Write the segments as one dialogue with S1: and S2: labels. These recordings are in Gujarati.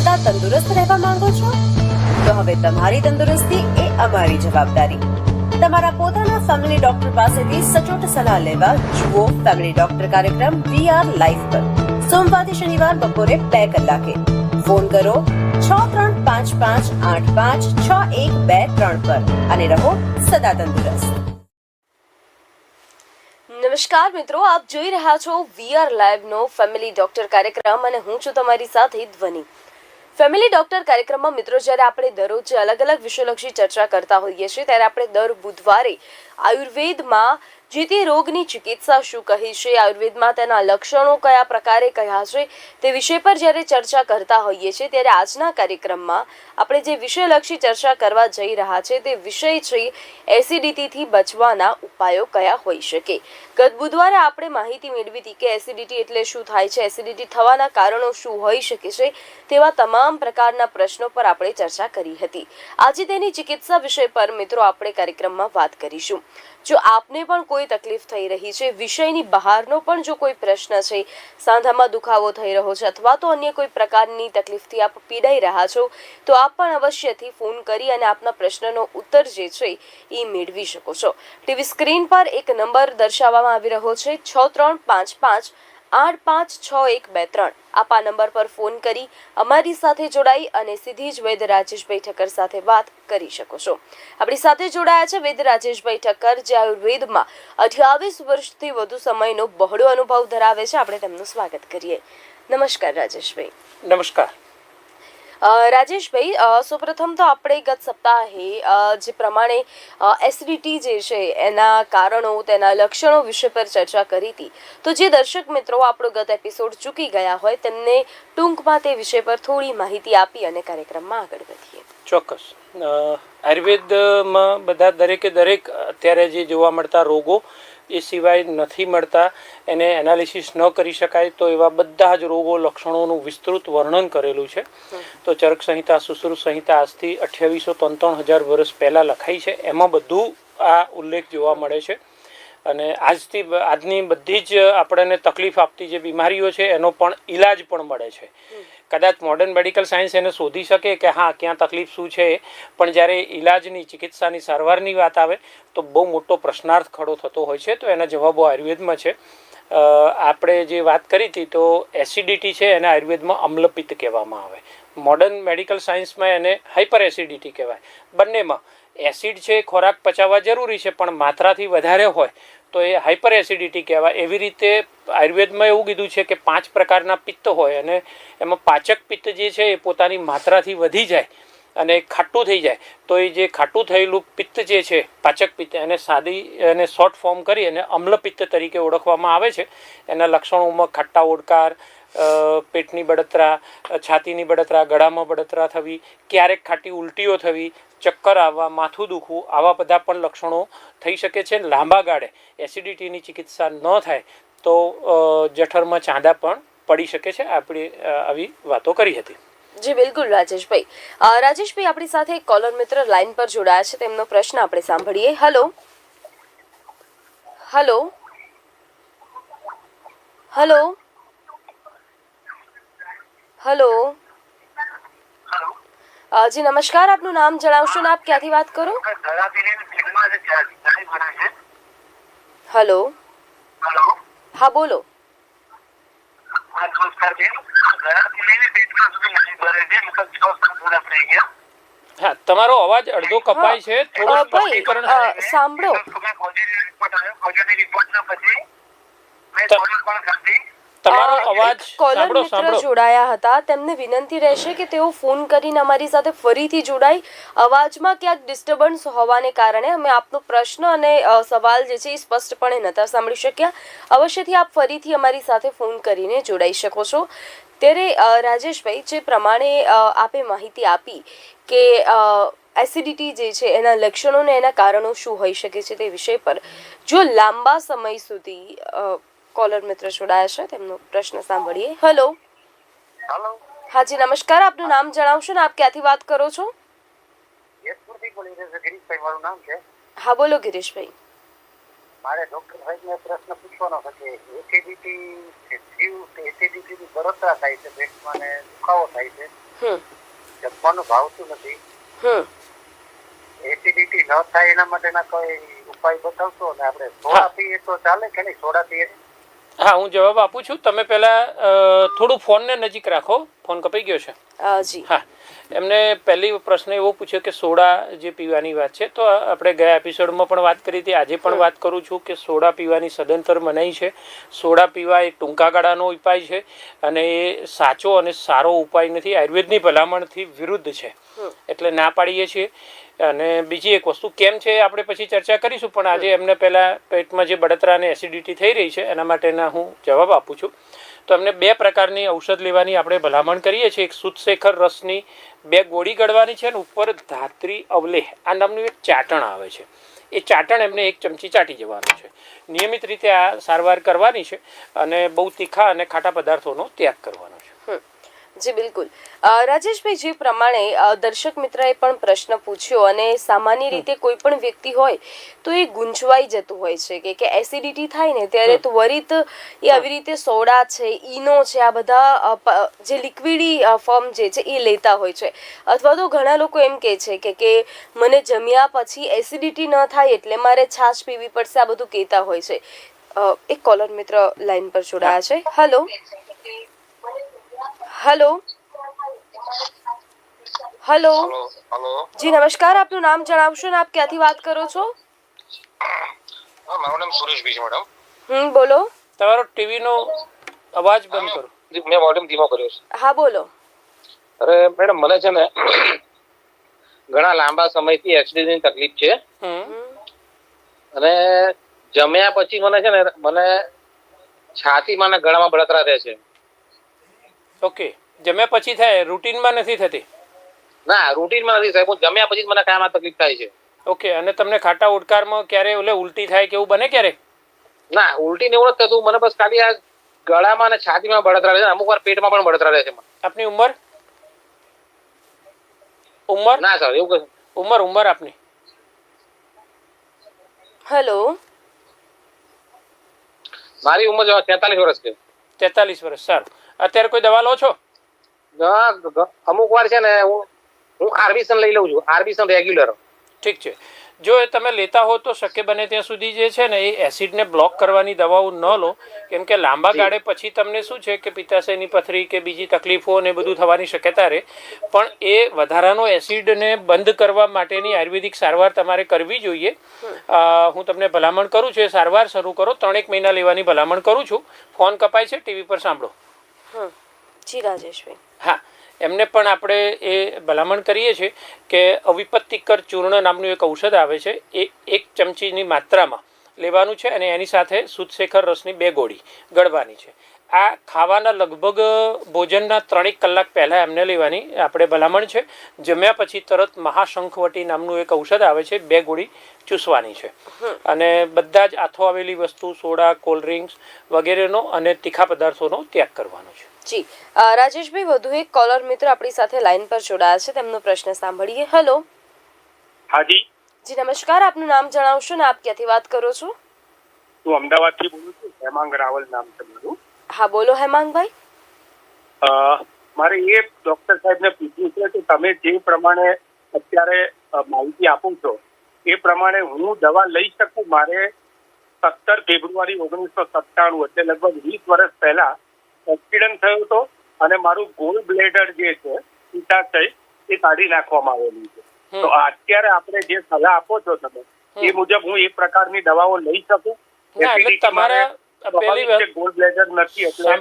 S1: સદા તંદુરસ્ત રહેવા માંગો છો? તો હવે તમારી તંદુરસ્તી એ અમારી જવાબદારી. તમારા પોતાના ફેમિલી ડોક્ટર પાસેથી સચોટ સલાહ લેવા જુઓ ફેમિલી ડોક્ટર કાર્યક્રમ વી આર લાઈફ પર. સોમવારથી શનિવાર બપોરે બે કલાકે. ફોન કરો છ ત્રણ પાંચ પાંચ આઠ પાંચ છ એક બે ત્રણ પર અને રહો સદા તંદુરસ્ત. નમસ્કાર મિત્રો, આપ જોઈ રહ્યા છો વીઆર લાઈવ નો ફેમિલી ડોક્ટર કાર્યક્રમ અને હું છું તમારી સાથે ધ્વનિ. ફેમિલી ડોક્ટર કાર્યક્રમમાં મિત્રો જ્યારે આપણે દરરોજ અલગ અલગ વિષયલક્ષી ચર્ચા કરતા હોઈએ છીએ, ત્યારે આપણે દર બુધવારે આયુર્વેદમાં જે તે રોગની ચિકિત્સા શું કહી છે, આયુર્વેદમાં તેના લક્ષણો કયા પ્રકારે કયા છે, તે વિષય પર જ્યારે ચર્ચા કરતા હોઈએ છીએ, ત્યારે આજના કાર્યક્રમમાં આપણે જે વિષયલક્ષી ચર્ચા કરવા જઈ રહ્યા છે, તે વિષય છે એસિડિટીથી બચવાના ઉપાયો કયા હોઈ શકે. ગત બુધવારે આપણે માહિતી મેળવી હતી કે એસિડિટી એટલે શું થાય છે, એસિડિટી થવાના કારણો શું હોઈ શકે છે, તેવા તમામ પ્રકારના પ્રશ્નો પર આપણે ચર્ચા કરી હતી. આજે તેની ચિકિત્સા વિષય પર મિત્રો આપણે કાર્યક્રમમાં વાત કરીશું. જો આપને પણ કોઈ તકલીફ થઈ રહી છે, વિષયની બહારનો પણ જો કોઈ પ્રશ્ન છે, સાંધામાં દુખાવો થઈ રહ્યો છે અથવા તો અન્ય કોઈ પ્રકારની તકલીફથી આપ પીડાઈ રહ્યા છો, તો આપ પણ અવશ્યથી ફોન કરી અને આપના પ્રશ્નનો ઉત્તર જે છે, એ મેળવી શકો છો. ટીવી સ્ક્રીન પર એક નંબર દર્શાવવામાં આવી રહ્યો છે, છ ત્રણ પાંચ પાંચ આઠ પાંચ છ એક બે ત્રણ. આપા નંબર પર ફોન કરી અમારી સાથે જોડાઈ અને સીધી જ વૈદ રાજેશભાઈ ઠક્કર સાથે વાત કરી શકો છો. આપણી સાથે જોડાયા છે વૈદ્ય રાજેશભાઈ ઠક્કર, જે આયુર્વેદમાં અઠ્યાવીસ વર્ષથી વધુ સમયનો બહોળો અનુભવ ધરાવે છે. આપણે તેમનું સ્વાગત કરીએ. નમસ્કાર રાજેશભાઈ
S2: નમસ્કાર.
S1: રાજેશભાઈ સૌપ્રથમ તો આપણે ગત સપ્તાહે જે પ્રમાણે એસિડિટી જે છે, એના કારણો, તેના લક્ષણો વિશે પર ચર્ચા કરી હતી. તો જે દર્શક મિત્રો આપણો ગત એપિસોડ ચૂકી ગયા હોય, તેમને ટૂંકમાં તે વિષય પર થોડી માહિતી આપી અને કાર્યક્રમમાં આગળ વધીએ.
S2: ચોક્કસ. આયુર્વેદમાં બધા દરેકે દરેક અત્યારે જે જોવા મળતા રોગો એ સિવાય નથી મળતા, એને એનાલિસિસ ન કરી શકાય, તો એવા બધા જ રોગો, લક્ષણોનું વિસ્તૃત વર્ણન કરેલું છે. તો ચરક સંહિતા સુશ્રુત સંહિતા આજથી અઠ્યાવીસો ત્રણ હજાર વર્ષ પહેલાં લખાઈ છે. એમાં બધું આ ઉલ્લેખ જોવા મળે છે. અને આજથી આજની બધી જ આપણને તકલીફ આપતી જે બીમારીઓ છે, એનો પણ ઈલાજ પણ મળે છે. કદાચ મોડર્ન મેડિકલ સાયન્સ એને શોધી શકે કે હા, ક્યાં તકલીફ શું છે? પણ જ્યારે ઈલાજની, ચિકિત્સાની, સારવારની વાત આવે, તો બહુ મોટો પ્રશ્નાર્થ ખડો થતો હોય છે. તો એના જવાબો આયુર્વેદમાં છે. આપણે જે વાત કરી હતી, તો એસિડિટી છે એને આયુર્વેદમાં અમ્લપિત્ત કહેવામાં આવે. મોડર્ન મેડિકલ સાયન્સમાં એને હાઇપર એસિડિટી કહેવાય. બંનેમાં એસિડ છે, ખોરાક પચાવવા જરૂરી છે, પણ માત્રાથી વધારે હોય તો એ હાઇપર એસિડિટી કહેવાય. એવી રીતે આયુર્વેદમાં એવું કીધું છે કે પાંચ પ્રકારના પિત્ત હોય અને એમાં પાચક પિત્ત જે છે એ પોતાની માત્રાથી વધી જાય અને ખાટું થઈ જાય. તો એ જે ખાટું થયેલું પિત્ત જે છે, પાચક પિત્ત, એને સાદી એને શોર્ટ ફોર્મ કરી અને અમ્લપિત્ત તરીકે ઓળખવામાં આવે છે. એના લક્ષણોમાં ખાટ્ટા ઓડકાર પેટની બળતરા, છાતીની બળતરા, ગળામાં બળતરા થવી, ક્યારેક ખાટી ઉલટીઓ થવી ચક્કર આવવા માથું દુખવું આવા બધા પણ લક્ષણો થઈ શકે છે. લાંબા ગાળે એસિડિટીની ચિકિત્સા ન થાય તો જઠરમાં ચાંદા પણ પડી શકે છે. આપણે આવી વાતો કરી હતી.
S1: જી બિલકુલ રાજેશભાઈ. રાજેશભાઈ આપણી સાથે એક કોલર મિત્ર લાઈન પર જોડાયા છે. તેમનો પ્રશ્ન આપણે સાંભળીએ. Hello. Hello. Hello. Hello. Uh, જી નમસ્કાર. આપનું નામ જણાવશો ને આપ ક્યાંથી વાત કરો? હલો.
S3: હેલો.
S1: હા બોલો.
S3: હા
S2: તમારો અવાજ અડધો કપાય છે.
S1: અ,
S2: સ્પષ્ટીકરણ
S1: સાંભળો.
S3: તમે રિપોર્ટ આવ્યો? પછી? મેં પણ ખાધી
S2: તમારો અવાજ
S1: કોલર મિત્ર જોડાયા હતા. તેમને વિનંતી રહેશે કે તેઓ ફોન કરીને અમારી સાથે ફરીથી જોડાય. અવાજમાં ક્યાંક ડિસ્ટર્બન્સ હોવાને કારણે અમે આપનો પ્રશ્ન અને સવાલ જે છે એ સ્પષ્ટપણે નતા સાંભળી શક્યા. અવશ્યથી આપ ફરીથી અમારી સાથે ફોન કરીને જોડાઈ શકો છો. ત્યારે રાજેશભાઈ જે પ્રમાણે આપે માહિતી આપી કે એસિડિટી જે છે એના લક્ષણો ને એના કારણો શું હોઈ શકે છે તે વિષય પર જો લાંબા સમય સુધી કોલર મિત્ર જોડાયા છે તેમનો પ્રશ્ન સાંભળીએ. હેલો
S3: હેલો
S1: હાજી નમસ્કાર. આપનું નામ જણાવશો ને? આપ ક્યાંથી વાત કરો છો?
S3: યશપુરથી બોલી રહ્યો છું. ગિરીશભાઈ મારું નામ છે.
S1: હા બોલો ગિરીશભાઈ.
S3: મારે ડોક્ટર સાહેબને પ્રશ્ન પૂછવાનો છે કે એસિડિટી જીવ એસિડિટીની બરોતરા થાય છે પેટમાં ને દુખાવો થાય છે.
S1: હમ.
S3: જમવાનું ભાવતું નથી.
S1: હમ.
S3: એસિડિટી ન થાય એના માટેના કોઈ ઉપાય બતાવશો? અને આપણે સોડા પીએ તો ચાલે કે નહીં? સોડા પીએ?
S2: હા હું જવાબ આપું છું. તમે પહેલાં થોડું ફોનને નજીક રાખો. ફોન કપાઈ ગયો છે.
S1: જી.
S2: હા. એમને પહેલી પ્રશ્ન એવો પૂછ્યો કે સોડા જે પીવાની વાત છે તો આપણે ગયા એપિસોડમાં પણ વાત કરી હતી. આજે પણ વાત કરું છું કે સોડા પીવાની સદંતર મનાઈ છે. સોડા પીવા એ ટૂંકા ગાળાનો ઉપાય છે અને એ સાચો અને સારો ઉપાય નથી. આયુર્વેદની ભલામણથી વિરુદ્ધ છે. એટલે ના પાડીએ છીએ. અને બીજી એક વસ્તુ, કેમ છે આપણે પછી ચર્ચા કરીશું, પણ આજે એમને પહેલાં પેટમાં જે બળતરા અને એસિડિટી થઈ રહી છે, એના માટેના હું જવાબ આપું છું. તો એમને બે પ્રકારની ઔષધ લેવાની આપણે ભલામણ કરીએ છીએ. એક સુતશેખર રસની બે ગોળી ગળવાની છે અને ઉપર ધાત્રી અવલેહ, આ નામનું એક ચાટણ આવે છે. એ ચાટણ એમને એક ચમચી ચાટી જવાનું છે. નિયમિત રીતે આ સારવાર કરવાની છે અને બહુ તીખા અને ખાટા પદાર્થોનો ત્યાગ કરવાનો છે.
S1: જી બિલકુલ. રાજેશભાઈ જે પ્રમાણે દર્શક મિત્રએ પણ પ્રશ્ન પૂછ્યો અને સામાન્ય રીતે કોઈ પણ વ્યક્તિ હોય તો એ ગુંચવાઈ જતું હોય છે કે કે એસિડિટી થાય ને ત્યારે ત્વરિત એ આવી રીતે સોડા છે ઈનો છે આ બધા જે લિક્વિડી ફોર્મ જે છે એ લેતા હોય છે. અથવા તો ઘણા લોકો એમ કહે છે કે કે મને જમ્યા પછી એસિડિટી ન થાય એટલે મારે છાશ પીવી પડશે આ બધું કહેતા હોય છે. એક કોલર મિત્ર લાઈન પર જોડાયા છે. Hello hello. હલો. જી નમસ્કાર. આપનું નામ જણાવશો ને આપ ક્યાંથી વાત કરો છો?
S3: મારું નામ સુરેશભાઈ છે મેડમ
S1: હમ બોલો.
S2: તમારો ટીવીનો અવાજ બંધ કરો.
S3: મેં વોલ્યુમ ધીમો કર્યો છે.
S1: હા બોલો.
S3: અરે મેડમ મને છે ને ઘણા લાંબા સમયથી એક્સિડન્ટની તકલીફ છે.
S2: હમ.
S3: અને જમ્યા પછી મને છે ને મને છાતીમાં અને ગળામાં બળતરા રહે છે.
S2: ઓકે. જમ્યા પછી થાય રૂટીનમાં નથી થતી?
S3: ના રૂટીનમાં નથી સાહેબ હું જમ્યા પછી જ મને કાયમાં તકલીફ થાય છે.
S2: ઓકે અને તમને ખાટા ઉડકારમાં ક્યારે ઓલે ઉલટી થાય કે એવું બને ક્યારે?
S3: ના ઉલટી ને એવું નથી થતું. મને બસ ખાલી આ ગળામાં અને છાતીમાં બળતરા રહે છે અમુક વાર પેટમાં પણ બળતરા રહે છે
S2: આપની ઉંમર? ઉંમર?
S3: ના સર એવું કશું.
S2: ઉંમર ઉંમર આપની.
S1: હેલો.
S3: મારી ઉંમર તેતાલીસ વર્ષ છે.
S2: તેતાલીસ વર્ષ સારું. અત્યારે કોઈ દવા લો છો?
S3: અમુક વાર છે ને હું હું આરબીસન લઈ લઉં છું આરબીસન રેગ્યુલર
S2: ઠીક છે. જો એ તમે લેતા હો તો શક્ય બને ત્યાં સુધી જે છે ને એ એસિડને બ્લોક કરવાની દવાઓ ન લો. કેમ કે લાંબા ગાળે પછી તમને શું છે કે પિત્તાશયની પથરી કે બીજી તકલીફો ને બધું થવાની શક્યતા રહે. પણ એ વધારાનો એસિડને બંધ કરવા માટેની આયુર્વેદિક સારવાર તમારે કરવી જોઈએ. હું તમને ભલામણ કરું છું એ સારવાર શરૂ કરો. ત્રણેક મહિના લેવાની ભલામણ કરું છું. ફોન કપાય છે ટીવી પર સાંભળો.
S1: જી રાજેશભાઈ.
S2: હા, એમને પણ આપણે એ ભલામણ કરીએ છીએ કે અવિપત્તિકર ચૂર્ણ નામનું એક ઔષધ આવે છે, એ એક ચમચીની માત્રામાં લેવાનું છે અને એની સાથે સુદશેખર રસની બે ગોળી ગળવાની છે. આ ખાવાના લગભગ ભોજનના ત્રણેક કલાક પહેલાં એમને લેવાની આપણે ભલામણ છે. જમ્યા પછી તરત મહાશંખવટી નામનું એક ઔષધ આવે છે બે ગોળી ચૂસવાની છે. અને બધા જ આથો આવેલી વસ્તુ સોડા કોલ્ડ ડ્રિંક્સ વગેરેનો અને તીખા પદાર્થોનો ત્યાગ કરવાનો છે.
S1: જી. રાજેશભાઈ વધુ એક કોલર મિત્ર આપણી સાથે લાઈન પર જોડાયા છે તેમનો પ્રશ્ન સાંભળીએ. હેલો
S4: હાજી
S1: જી નમસ્કાર. આપનું નામ જણાવશો ને? આપ ક્યાંથી વાત કરો છો?
S4: હું અમદાવાદથી બોલું છું. હેમાંગ રાવલ નામ છે મારું.
S1: હા બોલો હેમાંગભાઈ.
S4: મારે એ ડોક્ટર સાહેબને પૂછવું છે કે તમે જે પ્રમાણે અત્યારે માહિતી આપો છો એ પ્રમાણે હું દવા લઈ શકું? મારે સત્તર ફેબ્રુઆરી ઓગણીસો સત્તાણું એટલે લગભગ વીસ વર્ષ પહેલા એક્સિડન્ટ થયો હતો અને મારું ગોલ બ્લેડર જે છે પિતાશય એ કાઢી નાખવામાં આવેલું છે. તો અત્યારે આપણે જે સલાહ આપો છો તમે એ મુજબ હું એ પ્રકારની દવાઓ લઈ શકું?
S2: તમારા
S4: મારે
S2: પહેલી
S4: છે, gold નથી એટલે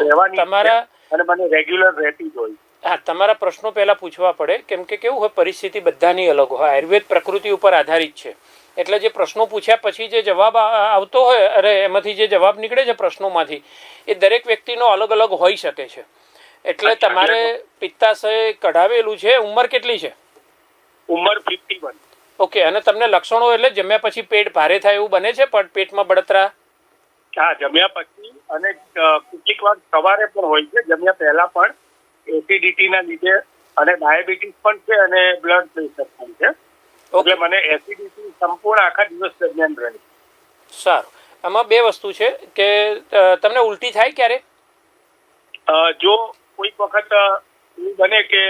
S4: રહેવાની
S2: તમારા
S4: અને મને રેગ્યુલર રહેતી જ હોય
S2: હા તમારા પ્રશ્નો પહેલા પૂછવા પડે કેમ કે કેવું હોય પરિસ્થિતિ બધાની અલગ હોય. આયુર્વેદ પ્રકૃતિ ઉપર આધારિત છે. એટલે જે પ્રશ્નો પૂછ્યા પછી જે જવાબ આવતો હોય અરે એમાંથી જે જવાબ નીકળે છે પ્રશ્નોમાંથી એ દરેક વ્યક્તિનો અલગ અલગ હોઈ શકે છે. એટલે તમારે પિત્તાશય કઢાવેલું છે ઉંમર કેટલી છે?
S4: ઉંમર ફિફ્ટી
S2: ઓકે અને તમને લક્ષણો એટલે જમ્યા પછી પેટ ભારે થાય એવું બને છે પણ પેટમાં બળતરા?
S4: હા જમ્યા પછી અને કેટલીક વાર સવારે પણ હોય છે જમ્યા પહેલા પણ એસિડિટી ના લીધે અને ડાયાબિટીસ પણ છે અને બ્લડ પ્રેશર પણ છે. એટલે મને એસિડિટી સંપૂર્ણ આખા દિવસ દરમિયાન રહે
S2: સારું. આમાં બે વસ્તુ છે કે તમને ઉલટી થાય ક્યારે?
S4: જો કોઈક વખત એવું બને કે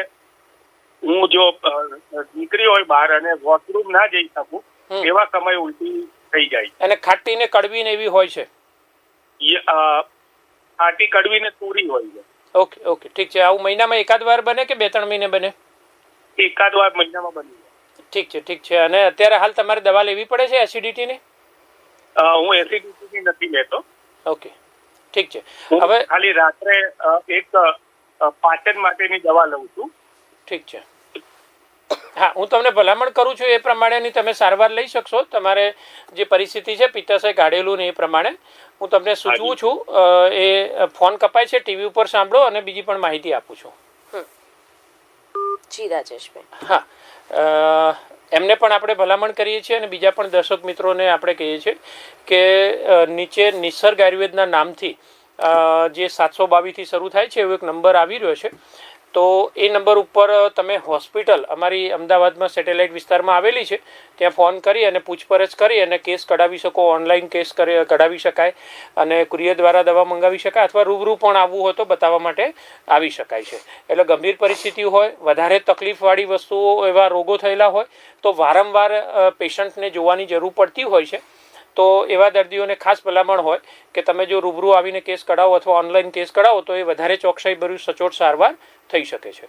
S4: હું જો નીકળી હોય બહાર અને વોશરૂમ ના જઈ શકું એવા સમય ઉલટી થઈ જાય
S2: અને ખાટી ને કડવી ને એવી હોય છે?
S4: આટી કડવી ને તુરી હોય છે.
S2: Okay okay. ઠીક છે. આવું મહિનામાં એકાદ વાર બને કે બે ત્રણ મહિને બને?
S4: એકાદ વાર મહિનામાં બની. જાય
S2: ઠીક છે ઠીક છે. અને અત્યારે હાલ તમારે દવા લેવી પડે છે એસિડિટીની
S4: અ, હું એસિડિટી નથી લેતો.
S2: ઓકે. ઠીક છે. હવે
S4: ખાલી રાત્રે એક પાચન માટેની દવા લઉં છું.
S2: ઠીક છે. હા હું તમને ભલામણ કરું છું એ પ્રમાણેની તમે સારવાર લઈ શકશો. તમારે જે પરિસ્થિતિ છે પિત્તાશય કાઢેલું ને એ પ્રમાણે. હું તમને સૂચવું છું એ ફોન કપાય છે ટીવી ઉપર સાંભળો અને બીજી પણ માહિતી આપું છું.
S1: જી રાજેશભાઈ.
S2: હા એમને પણ આપણે ભલામણ કરીએ છીએ અને બીજા પણ દર્શક મિત્રોને આપણે કહીએ છીએ કે નીચે નિસર્ગ આયુર્વેદના નામથી જે સાતસો બાવીસથી શરૂ થાય છે એવો એક નંબર આવી રહ્યો છે. તો એ નંબર ઉપર તમે હોસ્પિટલ, અમારી અમદાવાદમાં સેટેલાઇટ વિસ્તારમાં આવેલી છે, ત્યાં ફોન કરી અને પૂછપરછ કરી અને કેસ કઢાવી શકો ઓનલાઈન કેસ કરી, કઢાવી શકાય અને કુરિયર દ્વારા દવા મંગાવી શકાય અથવા રૂબરૂ પણ આવવું હોય તો બતાવવા માટે આવી શકાય છે. એટલે ગંભીર પરિસ્થિતિ હોય, વધારે તકલીફવાળી વસ્તુઓ એવા રોગો થયેલા હોય, તો વારંવાર પેશન્ટને જોવાની જરૂર પડતી હોય છે. તો એવા દર્દીઓને ખાસ ભલામણ હોય કે તમે જો રૂબરૂ આવીને કેસ કઢાવો અથવા ઓનલાઈન કેસ કઢાવો, તો એ વધારે ચોકસાઈભર્યું સચોટ સારવાર થઈ શકે છે.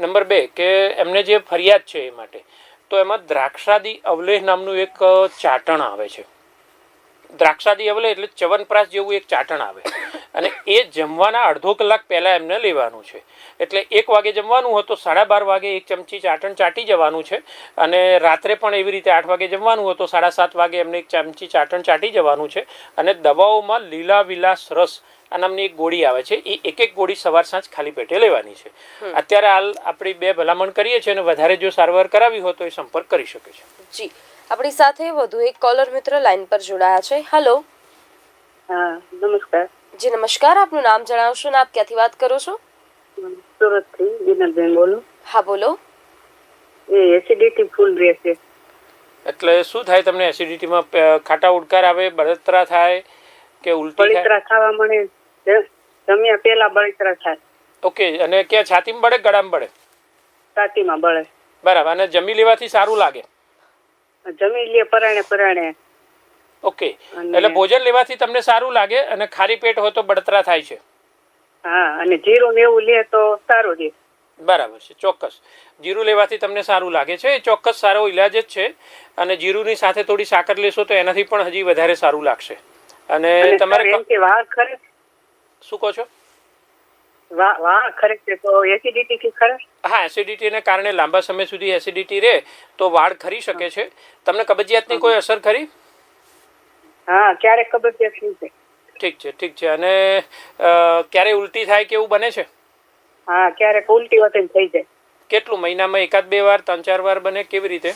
S2: નંબર બે, કે એમને જે ફરિયાદ છે એ માટે, તો એમાં દ્રાક્ષાદી અવલેહ નામનું એક ચાટણ આવે છે. દ્રાક્ષાદી અવલેહ એટલે ચવનપ્રાસ જેવું એક ચાટણ આવે. અને એ જમવાના અડધો કલાક પહેલાં એમને લેવાનું છે. એટલે એક વાગે જમવાનું હોય તો સાડા બાર વાગે એક ચમચી ચાટણ ચાટી જવાનું છે અને રાત્રે પણ એવી રીતે આઠ વાગે જમવાનું હોય તો સાડા સાત વાગે એમને એક ચમચી ચાટણ ચાટી જવાનું છે અને દવાઓમાં લીલા વિલાસ રસ આ નામની એક ગોળી આવે છે. એ એક એક ગોળી સવાર સાંજ ખાલી પેટે લેવાની છે. અત્યારે હાલ આપણી બે ભલામણ કરીએ છીએ અને વધારે જો સારવાર કરાવી હોય તો એ સંપર્ક કરી શકે છે.
S1: જી. આપણી સાથે વધુ એક કોલર મિત્ર લાઈન પર જોડાયા છે. હેલો
S5: હા નમસ્કાર.
S1: જી નમસ્કાર. આપનું નામ જણાવશો ને આપ ક્યાંથી વાત કરો છો?
S5: સુરતથી બીનલબેન બોલો.
S1: હા બોલો.
S5: એ એસિડિટી ફૂલ રહેશે.
S2: એટલે શું થાય તમને એસિડિટીમાં ખાટા ઉડકાર આવે બળતરા થાય કે ઉલટી થાય?
S5: બળતરા ખાવા મળે. જમ્યા પેલા બળતરા થાય.
S2: ઓકે અને ક્યાં છાતીમાં બળે ગળા ગળામાં બળે?
S5: છાતીમાં બળે.
S2: બરાબર અને જમી લેવાથી સારું લાગે?
S5: જમી લે પરાણે પરાણે.
S2: ઓકે. એટલે ભોજન લેવાથી તમને સારું લાગે અને ખાલી પેટ હોય તો બળતરા થાય છે.
S5: હા અને જીરું ને એવું લે તો સારું રહે
S2: બરાબર છે ચોક્કસ. જીરું લેવાથી તમને સારું લાગે છે એ ચોક્કસ સારો ઇલાજ જ છે. અને જીરુંની સાથે થોડી સાકર લેશો તો એનાથી પણ હજી વધારે સારું લાગશે. અને તમારે શું કહો છો?
S5: વાહ વાળ ખરે છે તો એસિડિટી કે ખરે?
S2: હા એસિડિટીને કારણે લાંબા સમય સુધી એસિડિટી રહે તો વાળ ખરી શકે છે. તમને કબજિયાતની કોઈ અસર ખરી?
S5: હા ક્યારેક કબજિયાત થઈ જાય
S2: ઠીક છે ઠીક છે. અને ક્યારે ઉલટી થાય કે એવું બને છે?
S5: હા ક્યારેક ઉલટી વતન થઈ જાય.
S2: કેટલું? મહિનામાં એકાદ બે વાર ત્રણ ચાર વાર બને? કેવી રીતે?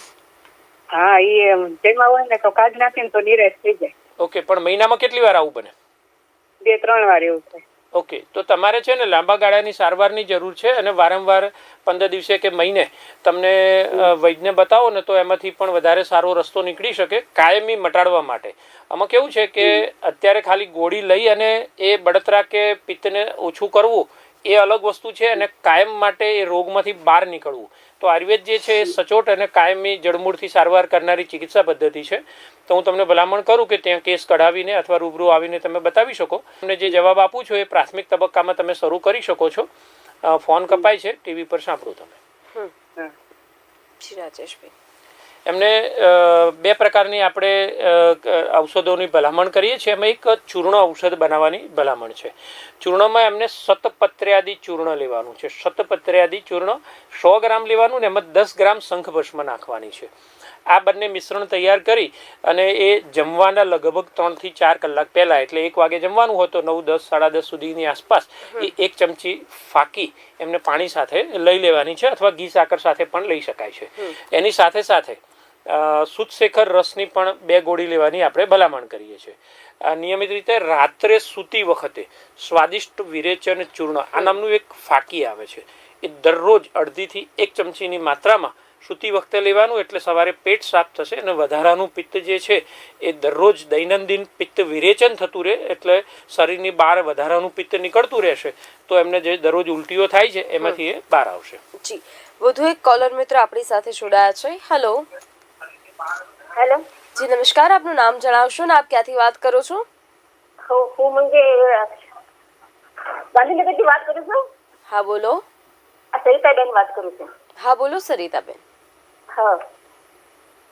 S5: હા એ જેમાં હોય ને તો કાઢ નાખીને તો નિરાશ થઈ જાય.
S2: ઓકે પણ મહિનામાં કેટલી વાર આવું બને?
S5: બે ત્રણ વાર એવું થાય.
S2: ઓકે તો તમારે છે ને લાંબા ગાળાની સારવારની જરૂર છે અને વારંવાર પંદર દિવસે કે મહિને તમને વૈદ્યને બતાવો ને તો એમાંથી પણ વધારે સારો રસ્તો નીકળી શકે કાયમી મટાડવા માટે. આમાં કેવું છે કે અત્યારે ખાલી ગોળી લઈ અને એ બળતરા કે પિત્તને ઓછું કરવું એ અલગ વસ્તુ છે અને કાયમ માટે એ રોગમાંથી બહાર નીકળવું. તો આયુર્વેદ જે છે એ સચોટ અને કાયમી જડમૂળથી સારવાર કરનારી ચિકિત્સા પદ્ધતિ છે. તો હું તમને ભલામણ કરું કે ત્યાં કેસ કઢાવીને અથવા રૂબરૂ આવીને તમે બતાવી શકો. તમને જે જવાબ આપું છું એ પ્રાથમિક તબક્કામાં તમે શરૂ કરી શકો છો. ફોન કપાય છે. ટીવી પર સાંભળો તમે.
S5: હા
S1: જી રાજેશભાઈ.
S2: એમને બે પ્રકારની આપણે ઔષધોની ભલામણ કરીએ છીએ. એમાં એક ચૂર્ણ ઔષધ બનાવવાની ભલામણ છે. ચૂર્ણમાં એમને શતપત્ર્યાદી ચૂર્ણ લેવાનું છે. શતપત્ર્યાદી ચૂર્ણ સો ગ્રામ લેવાનું ને એમાં દસ ગ્રામ શંખભસ્મ નાખવાની છે. આ બંને મિશ્રણ તૈયાર કરી અને એ જમવાના લગભગ ત્રણથી ચાર કલાક પહેલાં એટલે એક વાગે જમવાનું હોય તો નવ દસ સાડા દસ સુધીની આસપાસ એ એક ચમચી ફાકી એમને પાણી સાથે લઈ લેવાની છે અથવા ઘી સાકર સાથે પણ લઈ શકાય છે. એની સાથે સાથે સુતશેખર રસની પણ બે ગોળી લેવાની આપણે ભલામણ કરીએ છીએ. નિયમિત રીતે રાત્રે સૂતી વખતે સ્વાદિષ્ટ વિરેચન ચૂર્ણ, આ નામનું એક ફાકી આવે છે. એ દરરોજ અડધીથી એક ચમચીની માત્રામાં સૂતી વખતે લેવાનું, એટલે સવારે પેટ સાફ થશે અને વધારાનું પિત્ત જે છે, એ દરરોજ દૈનંદિન પિત્ત વિરેચન થતું રહે, એટલે શરીરની બહાર વધારાનું પિત્ત નીકળતું રહેશે, તો એમને જે દરરોજ ઉલટીઓ થાય છે, એમાંથી એ બહાર આવશે.
S1: જી. વધુ એક કોલર મિત્ર આપણી સાથે જોડાયા છે. Hello
S6: hello.
S1: જી નમસ્કાર. આપનું નામ જણાવશો ને આપ ક્યાંથી વાત કરો છો?
S6: હું હું મંગે ગાંધીનગરથી વાત કરું છું?
S1: હા બોલો.
S6: સરિતાબેન વાત કરું છું.
S1: હા બોલો સરિતાબેન.
S6: હા.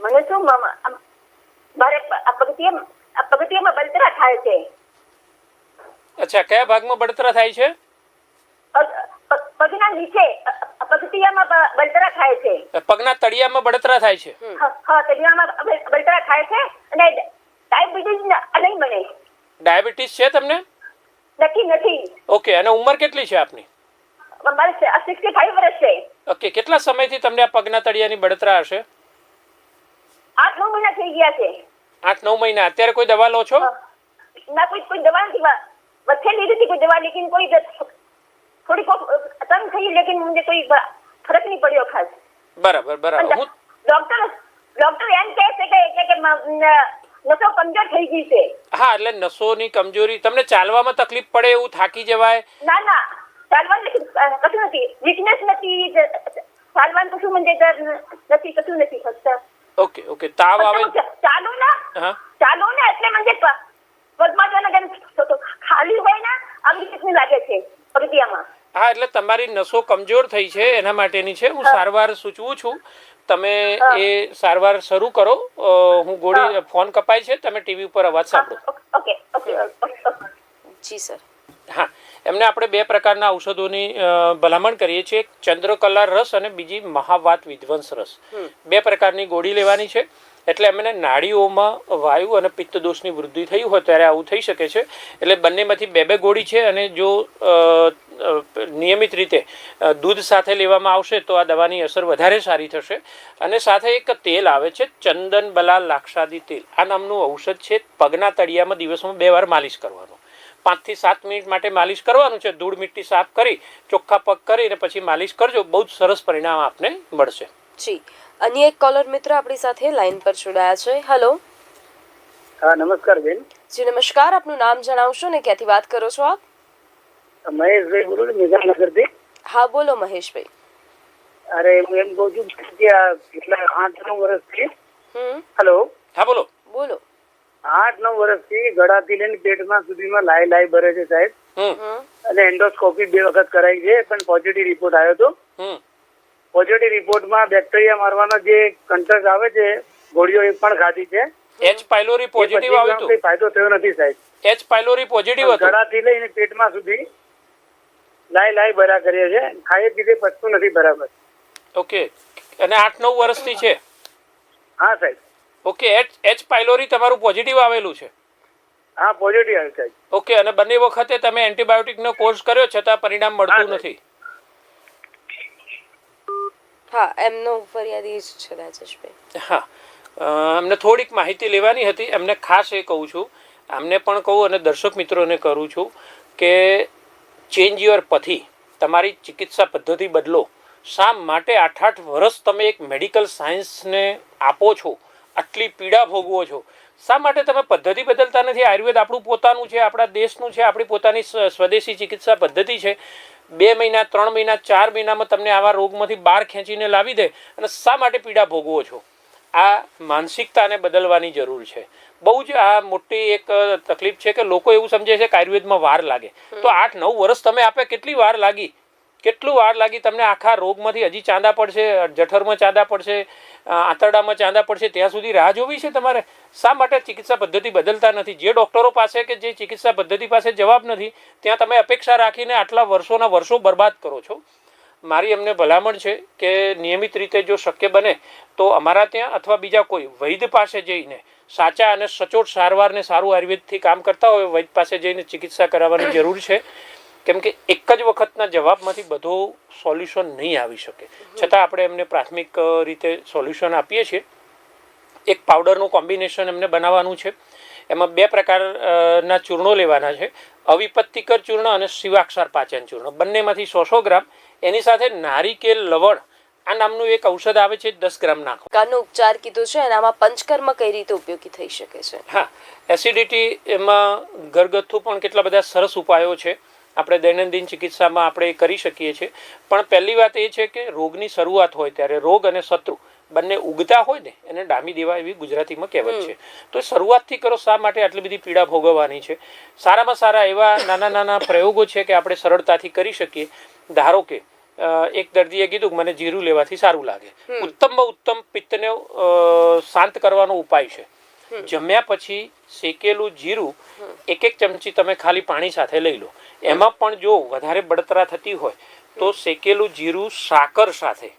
S6: મને શું મામા મારે આ પગથિયા આ પગથિયામાં બળતરા થાય છે.
S2: અચ્છા કયા ભાગમાં બળતરા થાય છે?
S6: પગ- પગ- પગના નીચે પગતિયામાં બળતરા થાય
S2: પગના તળિયામાં બળતરા થાય છે.
S6: ડાયાબિટીસ
S2: છે તમને?
S6: નથી નથી.
S2: ઓકે અને ઉંમર કેટલી છે આપની? ઓકે કેટલા સમયથી તમને આ પગના તળિયાની બળતરા હશે?
S6: 8 9 મહિના થઈ ગયા છે.
S2: 8 9 મહિના. અત્યારે કોઈ દવા લો છો?
S6: ના કોઈ કોઈ દવા નથી. વચ્ચે લીધી કોઈ દવા લેકિન કોઈ लेकिन कोई द- थोड़ी को तंग थी लेकिन मुझे कोई ब- फर्क नहीं पड़ियो खास
S2: બરાબર બરાબર હું
S6: ડોક્ટર ડોક્ટર એમ કહે છે કે કે- કે મ- ન- નસો કમજોર થઈ ગઈ છે
S2: હા એટલે નસોની કમજોરી તમને ચાલવામાં તકલીફ પડે એવું થાકી જવાય
S6: ના ના ચાલવાનું નથી અ, કશું નથી વીકનેસ નથી જ- ચાલવાનું કશું म्हणजे तर નથી કશું નથી ફક્ત
S2: ઓકે ઓકે તાવ આવે
S6: ફક્ત હું ચાલુ ના
S2: હા
S6: ચાલુ ને એટલે म्हणजे પ- પગમાં જો ને જેમ તો- તો ખાલી હોય ને આવી રીતની લાગે છે પગથિયામાં
S2: હા એટલે તમારી નસો કમજોર થઈ છે એના માટેની છે. હું સારવાર સૂચવું છું. તમે એ સારવાર શરૂ કરો. હું ગોળી ફોન કપાય છે. તમે ટીવી ઉપર અવાજ સાંભળો.
S1: જી સર.
S2: હા. એમને આપણે બે પ્રકારના ઔષધોની અ, ભલામણ કરીએ છીએ. એક ચંદ્રકલા રસ અને બીજી મહાવાત વિધ્વંસ રસ. બે પ્રકારની ગોળી લેવાની છે. એટલે એમને નાડીઓમાં વાયુ અને પિત્ત દોષની વૃદ્ધિ થઈ હોય ત્યારે આવું થઈ શકે છે. એટલે બંનેમાંથી બે બે ગોળી છે અને જો નિયમિત રીતે દૂધ સાથે લેવામાં આવશે તો આ દવાની અસર વધારે સારી થશે. અને સાથે એક તેલ આવે છે, ચંદન બલા લાક્ષાદી તેલ. આ નામનું ઔષધ છે, પગના તળિયામાં દિવસમાં બે વાર માલિશ કરવાનું. પાંચથી સાત મિનિટ માટે માલિશ કરવાનું છે, ધૂળ મિટ્ટી સાફ કરી, ચોખ્ખા પગ કરીને પછી માલિશ કરજો, બહુ જ સરસ પરિણામ આપને મળશે.
S1: જી. અન્ય એક કોલર મિત્ર આપણી સાથે લાઈન પર જોડાયા છે. હેલો
S5: હા નમસ્કાર બેન.
S1: જી નમસ્કાર. આપનું નામ જણાવશો ને ક્યાંથી વાત કરો છો આપ?
S5: મહેશભાઈ બોલો છું નિઝામનગરથી.
S1: હા બોલો મહેશભાઈ.
S5: અરે હું એમ કહું છું કે આ કેટલા આઠ નવ વર્ષથી.
S1: હમ.
S5: હેલો
S2: હા બોલો.
S1: બોલો.
S5: આઠ નવ વર્ષથી ગળાથી લઈને પેટમાં સુધીમાં લાઈ લાઈ ભરે છે સાહેબ. અને એન્ડોસ્કોપી બે વખત કરાઈ છે પણ પોઝિટિવ રિપોર્ટ આવ્યો હતો.
S2: હમ.
S5: પોઝિટિવ રિપોર્ટમાં બેક્ટેરિયા મારવાનો જે કન્ટ્રસ્ટ આવે છે ગોળીઓ એ પણ ખાધી છે.
S2: એચ પાયલોરી પોઝિટિવ આવ્યું હતું?
S5: ફાયદો થયો નથી સાહેબ.
S2: એચ પાયલોરી પોઝિટિવ હતું?
S5: ગળાથી લઈને પેટમાં સુધી લાઈ લાઈ ભરા કરીએ છે ખાઈ પીધે પચતું નથી બરાબર.
S2: ઓકે અને આઠ નવ વર્ષથી છે?
S5: હા સાહેબ.
S2: ઓકે એચ એચ પાયલોરી તમારું પોઝિટિવ આવેલું છે?
S5: હા પોઝિટિવ આવે સાહેબ.
S2: ઓકે અને બંને વખતે તમે એન્ટીબાયોટિકનો કોર્સ કર્યો છતાં પરિણામ મળતું નથી?
S1: હા, એમનો ફરિયાદી જ છે રાજેશભાઈ.
S2: હા અમને થોડીક માહિતી લેવાની હતી. એમને ખાસ એ કહું છું, આમને પણ કહું અને દર્શક મિત્રોને કરું છું કે ચેન્જ યોર પથી, તમારી ચિકિત્સા પદ્ધતિ બદલો. શા માટે આઠ આઠ વર્ષ તમે એક મેડિકલ સાયન્સને આપો છો? આટલી પીડા ભોગવો છો? શા માટે તમે પદ્ધતિ બદલતા નથી? આયુર્વેદ આપણું પોતાનું છે આપણા દેશનું છે આપણી પોતાની સ્વ- સ્વદેશી ચિકિત્સા પદ્ધતિ છે. બે મહિના ત્રણ મહિના ચાર મહિનામાં તમને આવા રોગમાંથી બહાર ખેંચીને લાવી દે અને શા માટે પીડા ભોગવો છો? આ માનસિકતાને બદલવાની જરૂર છે. બહુ જ આ મોટી એક તકલીફ છે કે લોકો એવું સમજે છે કે આયુર્વેદમાં વાર લાગે. તો આઠ નવ વર્ષ તમે આપે કેટલી વાર લાગી? કેટલું વાર લાગી તમને આખા રોગમાંથી હજી ચાંદા પડશે, જઠરમાં ચાંદા પડશે આંતરડામાં ચાંદા પડશે, ત્યાં સુધી રાહ જોવી છે તમારે? શા માટે ચિકિત્સા પદ્ધતિ બદલતા નથી? જે ડૉક્ટરો પાસે કે જે ચિકિત્સા પદ્ધતિ પાસે જવાબ નથી, ત્યાં તમે અપેક્ષા રાખીને આટલા વર્ષોના વર્ષો બરબાદ કરો છો. મારી એમને ભલામણ છે કે નિયમિત રીતે જો શક્ય બને, તો અમારા ત્યાં અથવા બીજા કોઈ વૈદ્ય પાસે જઈને સાચા અને સચોટ સારવારને સારું આયુર્વેદથી કામ કરતા હોય વૈદ્ય પાસે જઈને ચિકિત્સા કરાવવાની જરૂર છે. કેમ કે એક જ વખતના જવાબમાંથી બધું સોલ્યુશન નહીં આવી શકે. છતાં આપણે એમને પ્રાથમિક રીતે સોલ્યુશન આપીએ છીએ. એક પાવડરનું કોમ્બિનેશન એમને બનાવવાનું છે. એમાં બે પ્રકારના ચૂર્ણો લેવાના છે. અવિપત્તિકર ચૂર્ણ અને શિવાક્ષાર પાચન ચૂર્ણ. બંનેમાંથી સો સો ગ્રામ. એની સાથે નારિકેલ લવણ. આ નામનું એક ઔષધ આવે છે દસ ગ્રામ નાખો.
S1: કાનો ઉપચાર કીધો છે અને આમાં પંચકર્મ કઈ રીતે ઉપયોગી થઈ શકે છે?
S2: હા એસિડિટી એમાં ઘરગથ્થુ પણ કેટલા બધા સરસ ઉપાયો છે. આપણે દૈનંદિન ચિકિત્સામાં આપણે એ કરી શકીએ છીએ. પણ પહેલી વાત એ છે કે રોગની શરૂઆત હોય ત્યારે રોગ અને શત્રુ બંને ઉગતા હોય ને એને ડામી દેવા એવી ગુજરાતીમાં કહેવત છે. તો શરૂઆતથી કરો શા માટે આટલી બધી પીડા ભોગવવાની છે? સારામાં સારા એવા નાના નાના પ્રયોગો છે કે આપણે સરળતાથી કરી શકીએ. ધારો કે એક દર્દીએ કીધું કે મને જીરું લેવાથી સારું લાગે. ઉત્તમમાં ઉત્તમ પિત્તને શાંત કરવાનો ઉપાય છે. જમ્યા પછી શેકેલું જીરું એક એક ચમચી તમે ખાલી પાણી સાથે લઈ લો. એમાં પણ જો વધારે બળતરા થતી હોય તો શેકેલું જીરું સાકર સાથે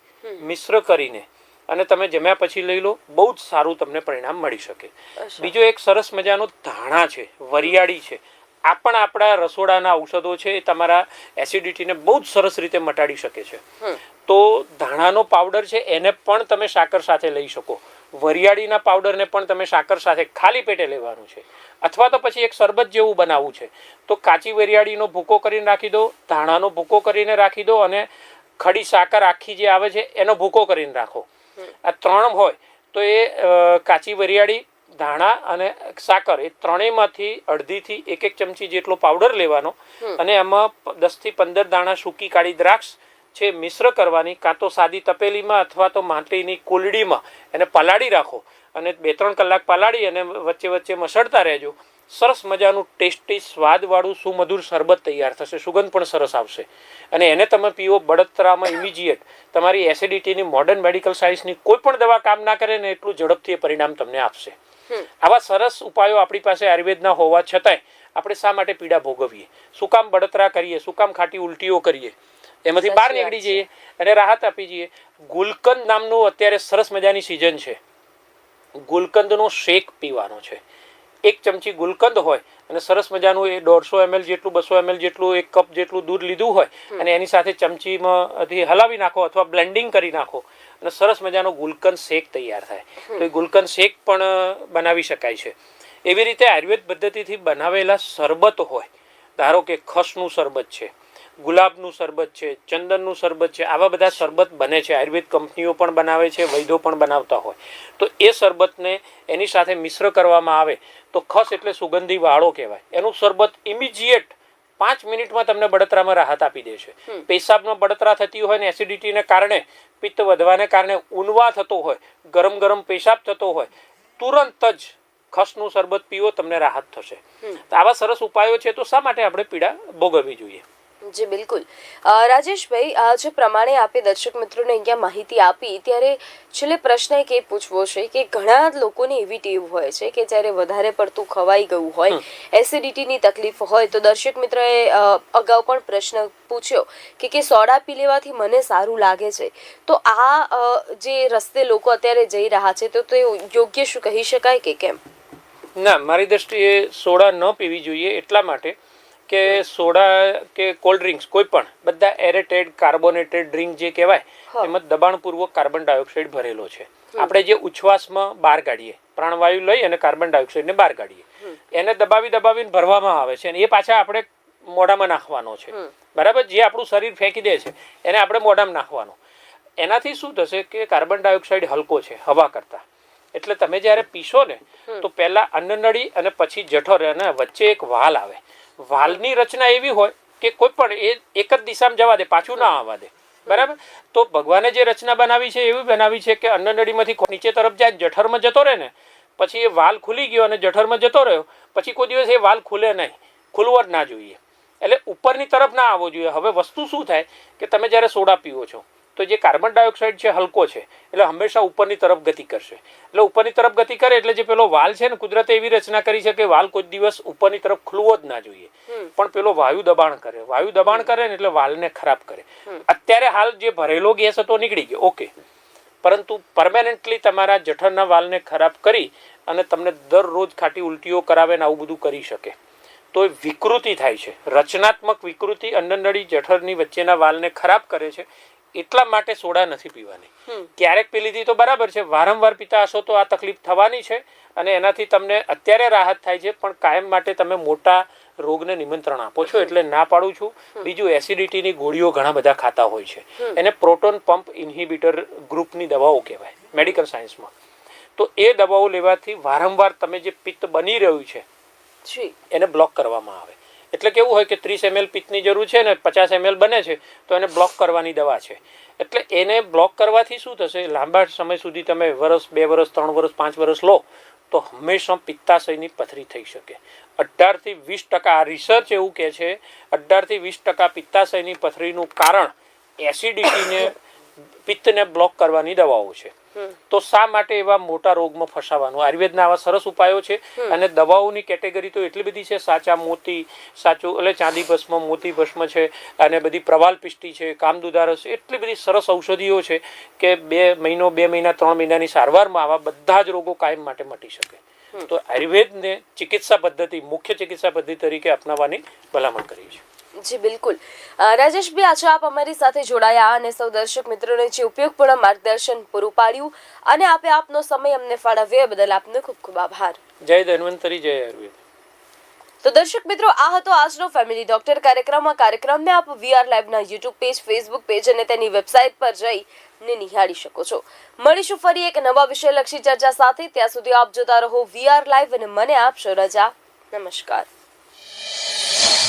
S2: મિશ્ર કરીને અને તમે જમ્યા પછી લઈ લો બહુ જ સારું તમને પરિણામ મળી શકે. બીજો એક સરસ મજાનો ધાણા છે વરિયાળી છે. આ પણ આપણા રસોડાના ઔષધો છે એ તમારા એસિડિટીને બહુ જ સરસ રીતે મટાડી શકે છે. તો ધાણાનો પાવડર છે એને પણ તમે સાકર સાથે લઈ શકો. વરિયાળીના પાવડરને પણ તમે સાકર સાથે ખાલી પેટે લેવાનું છે. અથવા તો પછી એક શરબત જેવું બનાવવું છે. તો કાચી વરિયાળીનો ભૂકો કરીને રાખી દો ધાણાનો ભૂકો કરીને રાખી દો અને ખડી સાકર આખી જે આવે છે એનો ભૂકો કરીને રાખો. આ ત્રણ હોય તો એ કાચી વરિયાળી ધાણા અને સાકર એ ત્રણેયમાંથી અડધીથી એક એક ચમચી જેટલો પાવડર લેવાનો અને એમાં દસથી પંદર દાણા સૂકી કાળી દ્રાક્ષ છે મિશ્ર કરવાની કાં તો સાદી તપેલીમાં અથવા તો માટીની કુલડીમાં. એને પલાળી રાખો અને બે ત્રણ કલાક પલાળી અને વચ્ચે વચ્ચે મસળતા રહેજો. સરસ મજાનું ટેસ્ટી સ્વાદવાળું સુમધુર શરબત તૈયાર થશે. સુગંધ પણ સરસ આવશે. અને એને તમે પીવો બળતરામાં ઇમિજિએટ. તમારી એસિડિટીની મોડર્ન મેડિકલ સાયન્સની કોઈ પણ દવા કામ ના કરે ને એટલું ઝડપથી એ પરિણામ તમને આપશે. આવા સરસ ઉપાયો આપણી પાસે આયુર્વેદના હોવા છતાંય આપણે શા માટે પીડા ભોગવીએ? શું કામ બળતરા કરીએ? શું કામ ખાટી ઉલટીઓ કરીએ? એમાંથી બહાર નીકળી જઈએ અને રાહત આપી જઈએ. ગુલકંદ નામનું અત્યારે સરસ મજાની સિઝન છે. ગુલકંદનો શેક પીવાનો છે. એક ચમચી ગુલકંદ હોય અને સરસ મજાનું એ દોઢસો એમએલ જેટલું બસો એમએલ જેટલું એક કપ જેટલું દૂધ લીધું હોય અને એની સાથે ચમચીમાંથી હલાવી નાખો અથવા બ્લેન્ડિંગ કરી નાખો અને સરસ મજાનો ગુલકંદ શેક તૈયાર થાય. તો એ ગુલકંદ શેક પણ બનાવી શકાય છે. એવી રીતે આયુર્વેદ પદ્ધતિથી બનાવેલા શરબત હોય ધારો કે ખસનું શરબત છે ગુલાબનું શરબત છે ચંદનનું શરબત છે આવા બધા શરબત બને છે. આયુર્વેદ કંપનીઓ પણ બનાવે છે વૈદ્યો પણ બનાવતા હોય. તો એ શરબતને એની સાથે મિશ્ર કરવામાં આવે તો ખસ એટલે સુગંધી વાળો કહેવાય. એનું શરબત ઇમિજિએટ પાંચ મિનિટમાં તમને બળતરામાં રાહત આપી દે છે. પેશાબમાં બળતરા થતી હોય ને એસિડિટીને કારણે પિત્ત વધવાને કારણે ઉનવા થતો હોય ગરમ ગરમ પેશાબ થતો હોય તુરંત જ ખસનું શરબત પીવો તમને રાહત થશે. આવા સરસ ઉપાયો છે તો શા માટે આપણે પીડા ભોગવવી જોઈએ?
S1: જી બિલકુલ. રાજેશભાઈ આ જે પ્રમાણે આપે દર્શક મિત્રોને અહીંયા માહિતી આપી ત્યારે છેલ્લે પ્રશ્ન એક એ પૂછવો છે કે ઘણા લોકોને એવી ટેવ હોય છે કે જ્યારે વધારે પડતું ખવાઈ ગયું હોય એસિડિટીની તકલીફ હોય તો દર્શક મિત્રએ અગાઉ પણ પ્રશ્ન પૂછ્યો કે કે સોડા પી લેવાથી મને સારું લાગે છે. તો આ જે રસ્તે લોકો અત્યારે જઈ રહ્યા છે તો તે યોગ્ય શું કહી શકાય કે કેમ?
S2: ના મારી દ્રષ્ટિએ સોડા ન પીવી જોઈએ એટલા માટે કે સોડા કે કોલ્ડ ડ્રિંક્સ કોઈ પણ બધા એરેટેડ કાર્બોનેટેડ ડ્રિંક જે કહેવાય એમાં દબાણપૂર્વક કાર્બન ડાયોક્સાઇડ ભરેલો છે. આપણે જે ઉચ્છ્વાસમાં બહાર કાઢીએ પ્રાણવાયુ લઈ અને કાર્બન ડાયોક્સાઇડને બહાર કાઢીએ. એને દબાવી દબાવીને ભરવામાં આવે છે અને એ પાછા આપણે મોઢામાં નાખવાનો છે. બરાબર? જે આપણું શરીર ફેંકી દે છે એને આપણે મોઢામાં નાખવાનો. એનાથી શું થશે કે કાર્બન ડાયોક્સાઇડ હલકો છે હવા કરતાં. એટલે તમે જ્યારે પીશો ને તો પહેલા અન્નનળી અને પછી જઠર અને વચ્ચે એક વાલ આવે. વાલની રચના એવી હોય કે કોઈ પણ એ એક જ દિશામાં જવા દે, પાછું ના આવવા દે. બરાબર? તો ભગવાને જે રચના બનાવી છે, એવી બનાવી છે કે અન્નનળીમાંથી નીચે તરફ જાય, જઠરમાં જતો રહે ને, પછી એ વાલ ખુલી ગયો અને જઠરમાં જતો રહ્યો, પછી કોઈ દિવસ એ વાલ ખુલે નહીં, ખુલવો જ ના જોઈએ. એટલે ઉપરની તરફ ના આવવો જોઈએ. હવે વસ્તુ શું થાય કે તમે જ્યારે સોડા પીવો છો તો જે કાર્બન ડાયોક્સાઇડ છે હલકો છે એટલે હંમેશા ઉપરની તરફ ગતિ કરશે. એટલે ઉપરની તરફ ગતિ કરે એટલે જે પેલો વાલ છે ને કુદરતે એવી રચના કરી છે કે વાલ કોઈ દિવસ ઉપરની તરફ ખુલવો જ ના જોઈએ. પણ પેલો વાયુ દબાણ કરે. વાયુ દબાણ કરે ને એટલે વાલને ખરાબ કરે. અત્યારે હાલ જે ભરેલો ગેસ હતો નીકળી ગયો ઓકે. પરંતુ પરમેનન્ટલી તમારા જઠરના વાલને ખરાબ કરી અને તમને દરરોજ ખાટી ઉલટીઓ કરાવે ને આવું બધું કરી શકે. તો એ વિકૃતિ થાય છે. રચનાત્મક વિકૃતિ અન્નનળી જઠરની વચ્ચેના વાલને ખરાબ કરે છે. એટલા માટે સોડા નથી પીવાની. ક્યારેક પી લીધી તો બરાબર છે. વારંવાર પીતા હશો તો આ તકલીફ થવાની છે અને એનાથી તમને અત્યારે રાહત થાય છે પણ કાયમ માટે તમે મોટા રોગને નિમંત્રણ આપો છો એટલે ના પાડું છું. બીજું એસિડિટીની ગોળીઓ ઘણા બધા ખાતા હોય છે. એને પ્રોટોન પંપ ઇન્હિબિટર ગ્રુપની દવાઓ કહેવાય મેડિકલ સાયન્સમાં. તો એ દવાઓ લેવાથી વારંવાર તમે જે પિત્ત બની રહ્યું છે એને બ્લોક કરવામાં આવે. એટલે કેવું હોય કે ત્રીસ એમએલ પિત્તની જરૂર છે ને પચાસ એમએલ બને છે, તો એને બ્લોક કરવાની દવા છે. એટલે એને બ્લોક કરવાથી શું થશે? લાંબા સમય સુધી તમે વરસ, બે વરસ, ત્રણ વરસ, પાંચ વરસ લો, તો હંમેશા પિત્તાશયની પથરી થઈ શકે. અઢારથી વીસ ટકા આ રિસર્ચ એવું કહે છે, અઢારથી વીસ ટકા પિત્તાશયની પથરીનું કારણ એસિડિટીને, પિત્તને બ્લોક કરવાની દવાઓ છે. તો શા માટે એવા મોટા રોગમાં ફસાવાનું? આયુર્વેદના આવા સરસ ઉપાયો છે અને દવાઓની કેટેગરી તો એટલી બધી છે. સાચા મોતી સાચું એટલે ચાંદી ભસ્મ મોતી ભસ્મ છે અને બધી પ્રવાલ પિષ્ટી છે કામદુદારસ એટલી બધી સરસ ઔષધિઓ છે કે બે મહિનો બે મહિના ત્રણ મહિનાની સારવારમાં આવા બધા જ રોગો કાયમ માટે મટી શકે. તો આયુર્વેદને ચિકિત્સા પદ્ધતિ મુખ્ય ચિકિત્સા પદ્ધતિ તરીકે અપનાવવાની ભલામણ કરી છે
S1: જી બિલકુલ. રાજેશભાઈ આજે આપ અમારી સાથે જોડાયા અને સૌ દર્શક મિત્રોને જે ઉપયોગપૂર્ણ માર્ગદર્શન પૂરું પાડ્યું અને આપે આપનો સમય અમને ફાળવ્યા બદલ આપનો ખૂબ ખૂબ આભાર.
S2: જય ધન્વંતરી જય આયુર્વેદ
S1: તો દર્શક મિત્રો આ હતો આજનો ફેમિલી ડોક્ટર કાર્યક્રમ. આ કાર્યક્રમને આપ વીઆર લાઈવના યુટ્યુબ પેજ ફેસબુક પેજ અને તેની વેબસાઇટ પર જઈને નિહાળી શકો છો. મળીશું ફરી એક નવા વિષયલક્ષી ચર્ચા સાથે. ત્યાં સુધી આપ જોતા રહો વીઆર લાઈવ અને મને આપશો રજા. નમસ્કાર.